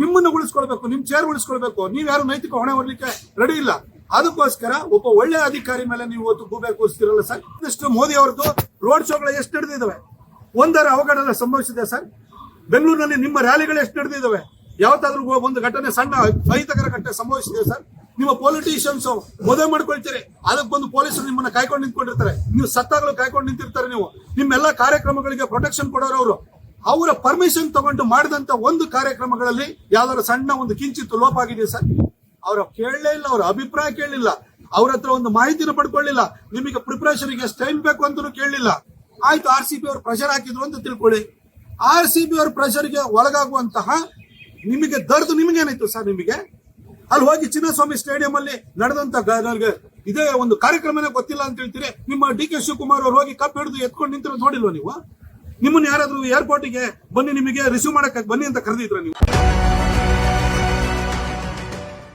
ನಿಮ್ಮನ್ನ ಉಳಿಸ್ಕೊಳ್ಬೇಕು, ನಿಮ್ ಚೇರ್ ಉಳಿಸ್ಕೊಳ್ಬೇಕು. ನೀವ್ ಯಾರು ನೈತಿಕ ಹೊಣೆ ಹೊರಲಿಕ್ಕೆ ರೆಡಿ ಇಲ್ಲ. ಅದಕ್ಕೋಸ್ಕರ ಒಬ್ಬ ಒಳ್ಳೆ ಅಧಿಕಾರಿ ಮೇಲೆ ನೀವು ಇವತ್ತು ಗೂಬೆ ಕೂರಿಸ್ತಿರಲ್ಲ ಸರ್ ಮೋದಿ ಅವ್ರದ್ದು ರೋಡ್ ಶೋಗಳು ಎಷ್ಟು ನಡೆದಿದ್ದಾವೆ ಒಂದರ ಅವಘಡ ಸಂಭವಿಸಿದೆ ಸರ್ ಬೆಂಗಳೂರಿನಲ್ಲಿ ನಿಮ್ಮ ರ್ಯಾಲಿಗಳು ಎಷ್ಟು ನಡೆದಿದ್ದಾವೆ ಯಾವತ್ತಾದ್ರೂ ಒಂದು ಘಟನೆ ಸಣ್ಣ ಅಹಿತಕರ ಘಟನೆ ಸಂಭವಿಸಿದೆ ಸರ್ ನಿಮ್ಮ ಪೊಲಿಟಿಷಿಯನ್ಸ್ ಮದುವೆ ಮಾಡ್ಕೊಳ್ತೀರಿ. ಅದಕ್ಕೆ ಬಂದು ಪೊಲೀಸರು ನಿಮ್ಮನ್ನ ಕಾಯ್ಕೊಂಡು ನಿಂತ್ಕೊಂಡಿರ್ತಾರೆ. ನೀವು ಸತ್ತಾಗಲು ಕಾಯ್ಕೊಂಡು ನಿಂತಿರ್ತಾರೆ ನೀವು. ನಿಮ್ಮೆಲ್ಲ ಕಾರ್ಯಕ್ರಮಗಳಿಗೆ ಪ್ರೊಟೆಕ್ಷನ್ ಕೊಡೋರು ಅವರು. ಅವರ ಪರ್ಮಿಷನ್ ತಗೊಂಡು ಮಾಡಿದಂತ ಒಂದು ಕಾರ್ಯಕ್ರಮಗಳಲ್ಲಿ ಯಾವ್ದಾದ್ರು ಸಣ್ಣ ಒಂದು ಕಿಂಚಿತ್ತು ಲೋಪ ಆಗಿದೆ ಸರ್? ಅವರ ಕೇಳಲೇ ಇಲ್ಲ, ಅವರ ಅಭಿಪ್ರಾಯ ಕೇಳಲಿಲ್ಲ. ಅವ್ರ ಹತ್ರ ಒಂದು ಮಾಹಿತಿನ ಪಡ್ಕೊಳ್ಳಿಲ್ಲ. ನಿಮಗೆ ಪ್ರಿಪರೇಷನ್ ಎಷ್ಟು ಟೈಮ್ ಬೇಕು ಅಂತಲೂ ಕೇಳಲಿಲ್ಲ. ಆಯ್ತು ಆರ್ ಸಿ ಬಿ ಅವರು ಪ್ರೆಷರ್ ಹಾಕಿದ್ರು ಅಂತ ತಿಳ್ಕೊಳ್ಳಿ. ಆರ್ ಸಿ ಬಿ ಅವ್ರ ಪ್ರೆಷರ್ಗೆ ಒಳಗಾಗುವಂತಹ ನಿಮಗೆ ದರ್ದು ನಿಮಗೇನಾಯ್ತು ಸರ್ ನಿಮಗೆ? ಅಲ್ಲಿ ಹೋಗಿ ಚಿನ್ನಸ್ವಾಮಿ ಸ್ಟೇಡಿಯಂ ಅಲ್ಲಿ ನಡೆದಂತ ಗ- ಇದೇ ಒಂದು ಕಾರ್ಯಕ್ರಮನೇ ಗೊತ್ತಿಲ್ಲ ಅಂತ ಹೇಳ್ತೀರಿ. ನಿಮ್ಮ ಡಿ ಕೆ ಶಿವಕುಮಾರ್ ಅವ್ರು ಹೋಗಿ ಕಪ್ ಹಿಡಿದು ಎತ್ಕೊಂಡು ನಿಂತಿರೋದು ನೋಡಿಲ್ವ ನೀವು? ನಿಮ್ಮನ್ನ ಯಾರಾದ್ರೂ ಏರ್ಪೋರ್ಟಿಗೆ ಬನ್ನಿ ನಿಮಗೆ ರಿಸೀವ್ ಮಾಡಕ್ಕೆ ಬನ್ನಿ ಅಂತ ಕರೆದಿದ್ರ ನೀವು.